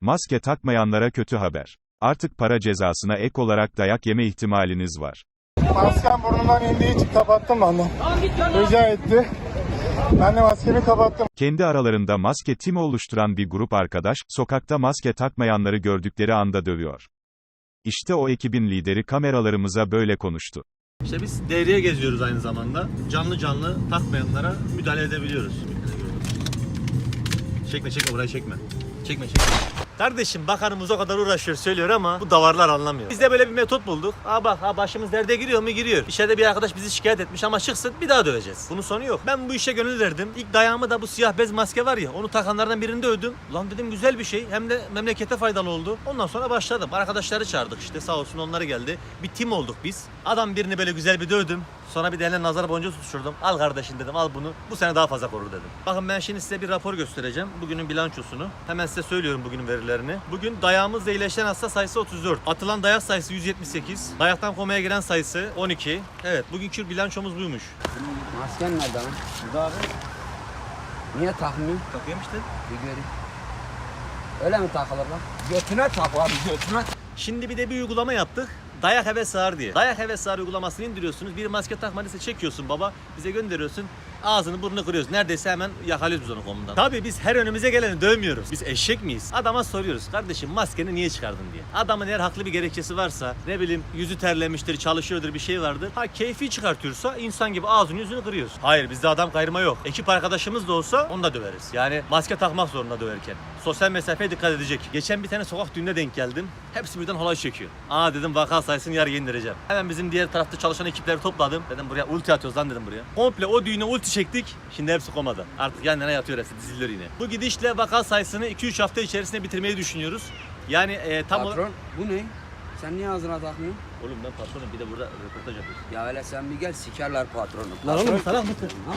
Maske takmayanlara kötü haber. Artık para cezasına ek olarak dayak yeme ihtimaliniz var. Maskem burnumdan indiği için kapattım ben de. Rica etti. Ben de maskemi kapattım. Kendi aralarında maske timi oluşturan bir grup arkadaş, sokakta maske takmayanları gördükleri anda dövüyor. İşte o ekibin lideri kameralarımıza böyle konuştu. İşte biz devreye geziyoruz aynı zamanda. Canlı canlı takmayanlara müdahale edebiliyoruz. Çekme çekme burayı çekme. Çekme çekme. Kardeşim bakanımız o kadar uğraşıyor söylüyor ama bu davarlar anlamıyor. Biz de böyle bir metot bulduk. Aa bak ha başımız derde giriyor mu giriyor. İçeride bir arkadaş bizi şikayet etmiş ama çıksın bir daha döveceğiz. Bunun sonu yok. Ben bu işe gönül verdim. İlk dayağımı da bu siyah bez maske var ya onu takanlardan birinde ödüm. Lan dedim güzel bir şey hem de memlekete faydalı oldu. Ondan sonra başladım. Arkadaşları çağırdık işte sağ olsun onları geldi. Bir tim olduk biz. Adam birini böyle güzel bir dövdüm. Sonra bir eline nazar boncuğu tutuşturdum. Al kardeşim dedim al bunu. Bu sene daha fazla korur dedim. Bakın ben şimdi size bir rapor göstereceğim. Bugünün bilançosunu. Hemen size söylüyorum bugünün verilerini. Bugün dayağımızla iyileşen hasta sayısı 34. Atılan dayak sayısı 178. Dayaktan komaya giren sayısı 12. Evet bugünkü bilançomuz buymuş. Masken nerede lan? Burada abi. Niye takmıyor? Takıyorum işte. Bir göreyim. Öyle mi takılır lan? Götüne tak abi götüne. Şimdi bir de bir uygulama yaptık. Dayak heves sağır diye. Dayak heves sağır uygulamasını indiriyorsunuz. Bir maske takmadıysa çekiyorsun baba. Bize gönderiyorsun. Ağzını burnunu kırıyoruz. Neredeyse hemen yakalıyoruz biz onu komundan. Tabii biz her önümüze geleni dövmüyoruz. Biz eşek miyiz? Adama soruyoruz. Kardeşim maskeni niye çıkardın diye. Adamın eğer haklı bir gerekçesi varsa ne bileyim yüzü terlemiştir, çalışıyordur bir şey vardır. Ha keyfi çıkartıyorsa insan gibi ağzını yüzünü kırıyoruz. Hayır bizde adam kayırma yok. Ekip arkadaşımız da olsa onu da döveriz. Yani maske takmak zorunda döverken. Sosyal mesafeye dikkat edecek. Geçen bir tane sokak düğününe denk geldim. Hepsi birden halay çekiyor. Aa dedim vaka sayısını yarı indireceğim. Hemen bizim diğer tarafta çalışan ekipleri topladım. Dedim buraya ulti atıyoruz lan dedim buraya. Komple o düğüne ulti çektik. Şimdi hepsi komada. Artık yan yana yatıyor hepsi diziliyor yine. Bu gidişle vaka sayısını 2-3 hafta içerisinde bitirmeyi düşünüyoruz. Yani e, tam olarak... Patron bu ne? Sen niye ağzına takmıyorsun? Oğlum ben patronum bir de burada röportaj yapıyoruz. Ya öyle sen bir gel sikerler patronu. Lan oğlum salak mısın? Ha?